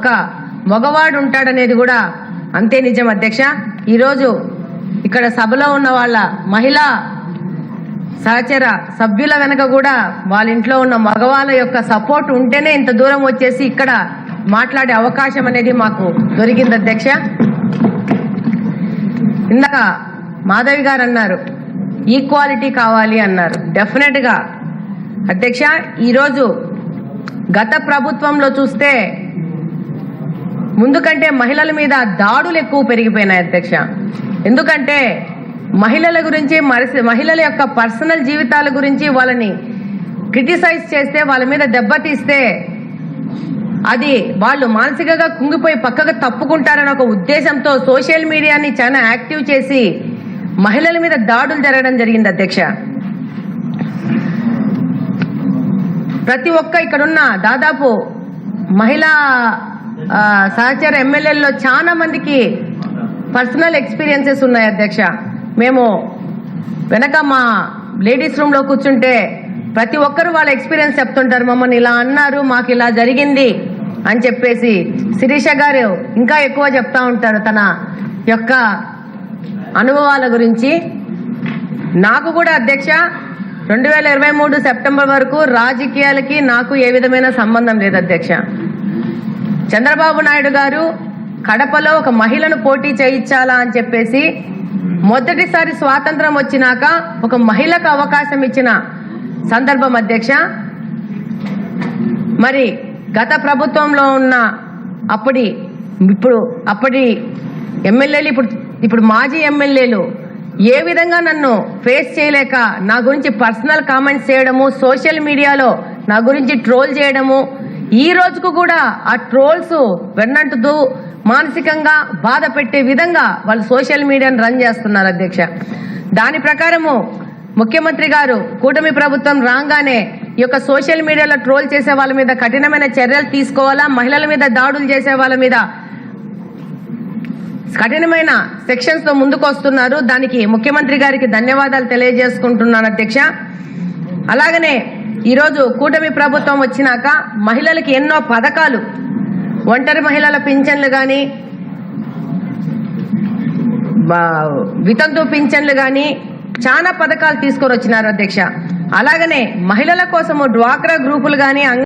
ఒక మగవాడు ఉంటాడనేది కూడా అంతే నిజం అధ్యక్ష. ఈరోజు ఇక్కడ సభలో ఉన్న వాళ్ళ మహిళా సహచర సభ్యుల వెనక కూడా వాళ్ళ ఇంట్లో ఉన్న మగవాళ్ళ యొక్క సపోర్ట్ ఉంటేనే ఇంత దూరం వచ్చేసి ఇక్కడ మాట్లాడే అవకాశం అనేది మాకు దొరికింది అధ్యక్ష. ఇందాక మాధవి గారు అన్నారు ఈక్వాలిటీ కావాలి అన్నారు. డెఫినెట్గా అధ్యక్ష ఈరోజు గత ప్రభుత్వంలో చూస్తే ముందు కంటే మహిళల మీద దాడులు ఎక్కువ పెరిగిపోయినాయి అధ్యక్ష. ఎందుకంటే మహిళల గురించి మరిసి- మహిళల యొక్క పర్సనల్ జీవితాల గురించి వాళ్ళని క్రిటిసైజ్ చేస్తే వాళ్ళ మీద దెబ్బతీస్తే అది వాళ్ళు మానసికంగా కుంగిపోయి పక్కగా తప్పుకుంటారని ఒక ఉద్దేశంతో సోషల్ మీడియాని చాలా యాక్టివ్ చేసి మహిళల మీద దాడులు జరగడం జరిగింది అధ్యక్ష. ప్రతి ఒక్క ఇక్కడున్న దాదాపు మహిళా సహచర ఎమ్మెల్యేల్లో చాలా మందికి పర్సనల్ ఎక్స్పీరియన్సెస్ ఉన్నాయి అధ్యక్ష. మేము వెనక మా లేడీస్ రూమ్లో కూర్చుంటే ప్రతి ఒక్కరు వాళ్ళ ఎక్స్పీరియన్స్ చెప్తుంటారు. మమ్మల్ని ఇలా అన్నారు మాకు ఇలా జరిగింది అని చెప్పేసి శిరీష గారు ఇంకా ఎక్కువ చెప్తా ఉంటారు తన యొక్క అనుభవాల గురించి. నాకు కూడా అధ్యక్ష రెండు వేల ఇరవై మూడు సెప్టెంబర్ వరకు రాజకీయాలకి నాకు ఏ విధమైన సంబంధం లేదు అధ్యక్ష. చంద్రబాబు నాయుడు గారు కడపలో ఒక మహిళను పోటీ చేయించాలా అని చెప్పేసి మొదటిసారి స్వాతంత్రం వచ్చినాక ఒక మహిళకు అవకాశం ఇచ్చిన సందర్భం అధ్యక్ష. మరి గత ప్రభుత్వంలో ఉన్న అప్పటి ఇప్పుడు అప్పటి ఎమ్మెల్యేలు ఇప్పుడు ఇప్పుడు మాజీ ఎమ్మెల్యేలు ఏ విధంగా నన్ను ఫేస్ చేయలేక నా గురించి పర్సనల్ కామెంట్స్ చేయడము సోషల్ మీడియాలో నా గురించి ట్రోల్ చేయడము ఈ రోజుకు కూడా ఆ ట్రోల్స్ వెన్నంటుతూ మానసికంగా బాధ పెట్టే విధంగా వాళ్ళు సోషల్ మీడియాను రన్ చేస్తున్నారు అధ్యక్ష. దాని ప్రకారము ముఖ్యమంత్రి గారు కూటమి ప్రభుత్వం రాగానే ఈ యొక్క సోషల్ మీడియాలో ట్రోల్ చేసే వాళ్ళ మీద కఠినమైన చర్యలు తీసుకోవాలా? మహిళల మీద దాడులు చేసే వాళ్ళ మీద కఠినమైన సెక్షన్స్తో ముందుకు వస్తున్నారు దానికి ముఖ్యమంత్రి గారికి ధన్యవాదాలు తెలియజేసుకుంటున్నాను అధ్యక్ష. అలాగనే ఈరోజు కూటమి ప్రభుత్వం వచ్చినాక మహిళలకి ఎన్నో పథకాలు ఒంటరి మహిళల పింఛన్లు కానీ వితంతు పింఛన్లు కానీ చాలా పథకాలు తీసుకొని వచ్చినారు అధ్యక్ష. అలాగనే మహిళల కోసము డ్వాక్రా గ్రూపులు కానీ